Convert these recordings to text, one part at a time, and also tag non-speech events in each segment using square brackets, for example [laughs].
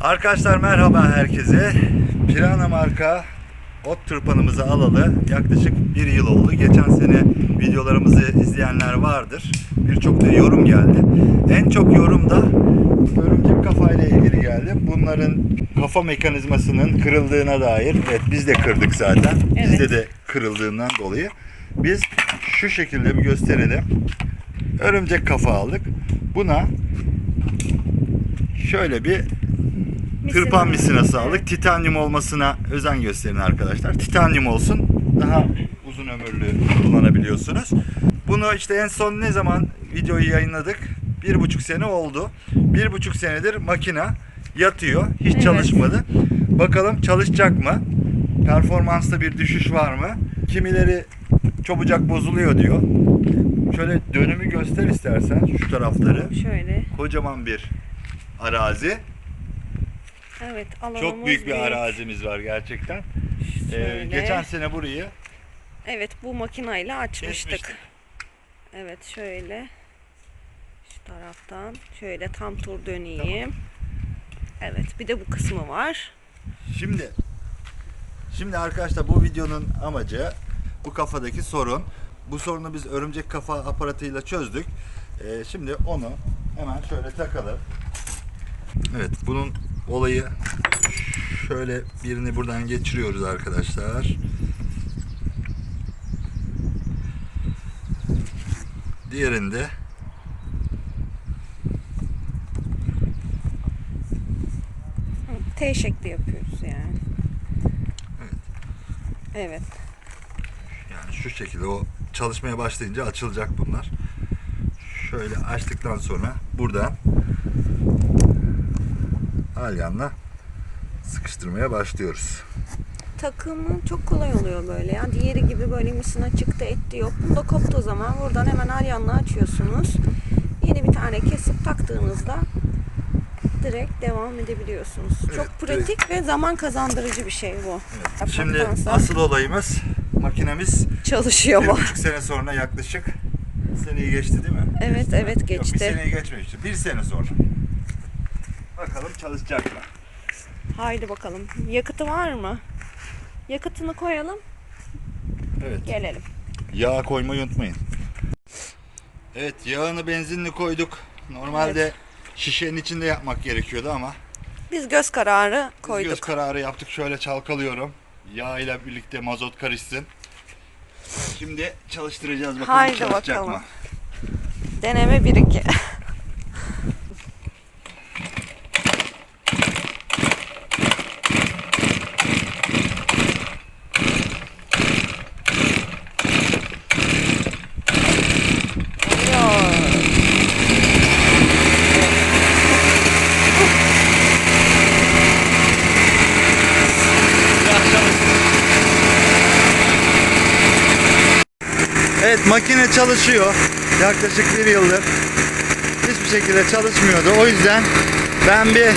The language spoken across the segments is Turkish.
Arkadaşlar merhaba herkese. Pirana marka ot tırpanımızı alalı yaklaşık bir yıl oldu. Geçen sene videolarımızı izleyenler vardır. Birçok da yorum geldi. En çok yorum da örümcek kafayla ilgili geldi. Bunların kafa mekanizmasının kırıldığına dair. Evet biz de kırdık zaten. Bizde Evet. de kırıldığından dolayı. Biz şu şekilde bir gösterelim. Örümcek kafa aldık. Buna şöyle bir Tırpan misinası aldık. Titanyum olmasına özen gösterin arkadaşlar. Titanyum olsun. Daha uzun ömürlü kullanabiliyorsunuz. Bunu işte en son ne zaman videoyu yayınladık? Bir buçuk sene oldu. Bir buçuk senedir makina yatıyor. Hiç Evet. çalışmadı. Bakalım çalışacak mı? Performansta bir düşüş var mı? Kimileri çabucak bozuluyor diyor. Şöyle dönümü göster istersen şu tarafları. Şöyle. Kocaman bir arazi. Evet Çok büyük bir arazi var gerçekten. Ee, Şöyle. geçen sene burayı Evet bu makinayla açmıştık. Kesmiştik. Evet şöyle. Şu taraftan şöyle tam tur döneyim. Evet bir de bu kısmı var. şimdi şimdi arkadaşlar bu videonun amacı bu kafadaki sorun. Bu sorunu biz örümcek kafa aparatıyla çözdük. Ee, şimdi onu hemen şöyle takalım. Evet bunun olayı şöyle birini buradan geçiriyoruz arkadaşlar. Diğerinde T şekli yapıyoruz yani. Evet. Evet. Yani şu şekilde o çalışmaya başlayınca açılacak bunlar. Şöyle açtıktan sonra buradan alyanla sıkıştırmaya başlıyoruz. Takımı çok kolay oluyor böyle ya. Diğeri gibi böyle misina çıktı etti yok. Bunda koptuğu zaman buradan hemen aryanla açıyorsunuz. Yeni bir tane kesip taktığınızda direkt devam edebiliyorsunuz. Evet, çok pratik ve zaman kazandırıcı bir şey bu. Evet. Şimdi asıl olayımız makinemiz çalışıyor bir mu? buçuk sene sonra yaklaşık seneyi geçti değil mi? Evet evet Yok, bir geçti. seneyi geçmemişti. Bir sene sonra. Bakalım çalışacak mı? Haydi bakalım. Yakıtı var mı? Yakıtını koyalım, Evet. gelelim. Yağ koymayı unutmayın. Evet yağını benzinli koyduk. Normalde şişenin içinde yapmak gerekiyordu ama Biz göz kararı Biz koyduk. göz kararı yaptık. Şöyle çalkalıyorum. Yağ ile birlikte mazot karışsın. Şimdi çalıştıracağız bakalım Haydi çalışacak bakalım. mı? Deneme 1 [laughs] Evet makine çalışıyor. Yaklaşık bir yıldır. Hiçbir şekilde çalışmıyordu. O yüzden ben bir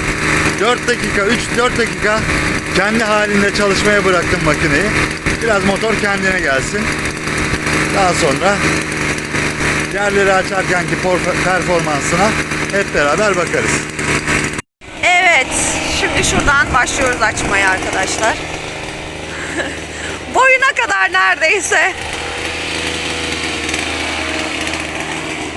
4 dakika, 3-4 dakika kendi halinde çalışmaya bıraktım makineyi. Biraz motor kendine gelsin. Daha sonra yerleri açarkenki performansına hep beraber bakarız. Evet, şimdi şuradan başlıyoruz açmaya arkadaşlar. [laughs] Boyuna kadar neredeyse.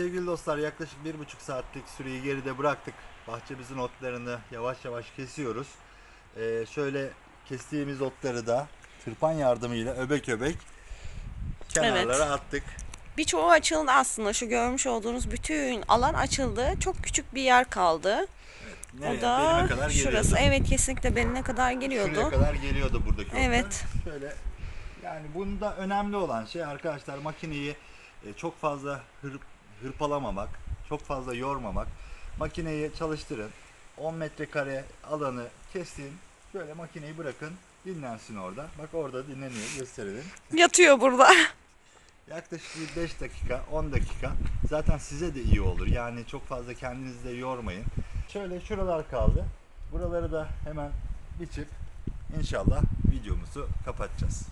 sevgili dostlar yaklaşık bir buçuk saatlik süreyi geride bıraktık. Bahçemizin otlarını yavaş yavaş kesiyoruz. Ee, şöyle kestiğimiz otları da tırpan yardımıyla öbek öbek kenarlara attık. Birçoğu açıldı aslında. Şu görmüş olduğunuz bütün alan açıldı. Çok küçük bir yer kaldı. Nereye? O da Belime kadar şurası. geliyordu. Evet kesinlikle beline kadar geliyordu. Şuraya kadar geliyordu buradaki. Evet. Şöyle yani bunda önemli olan şey arkadaşlar makineyi e, çok fazla hır- hırpalamamak, çok fazla yormamak. Makineyi çalıştırın. 10 metrekare alanı kesin. Böyle makineyi bırakın. Dinlensin orada. Bak orada dinleniyor. Gösterelim. Yatıyor burada. Yaklaşık bir 5 dakika, 10 dakika. Zaten size de iyi olur. Yani çok fazla kendinizi de yormayın. Şöyle şuralar kaldı. Buraları da hemen biçip inşallah videomuzu kapatacağız.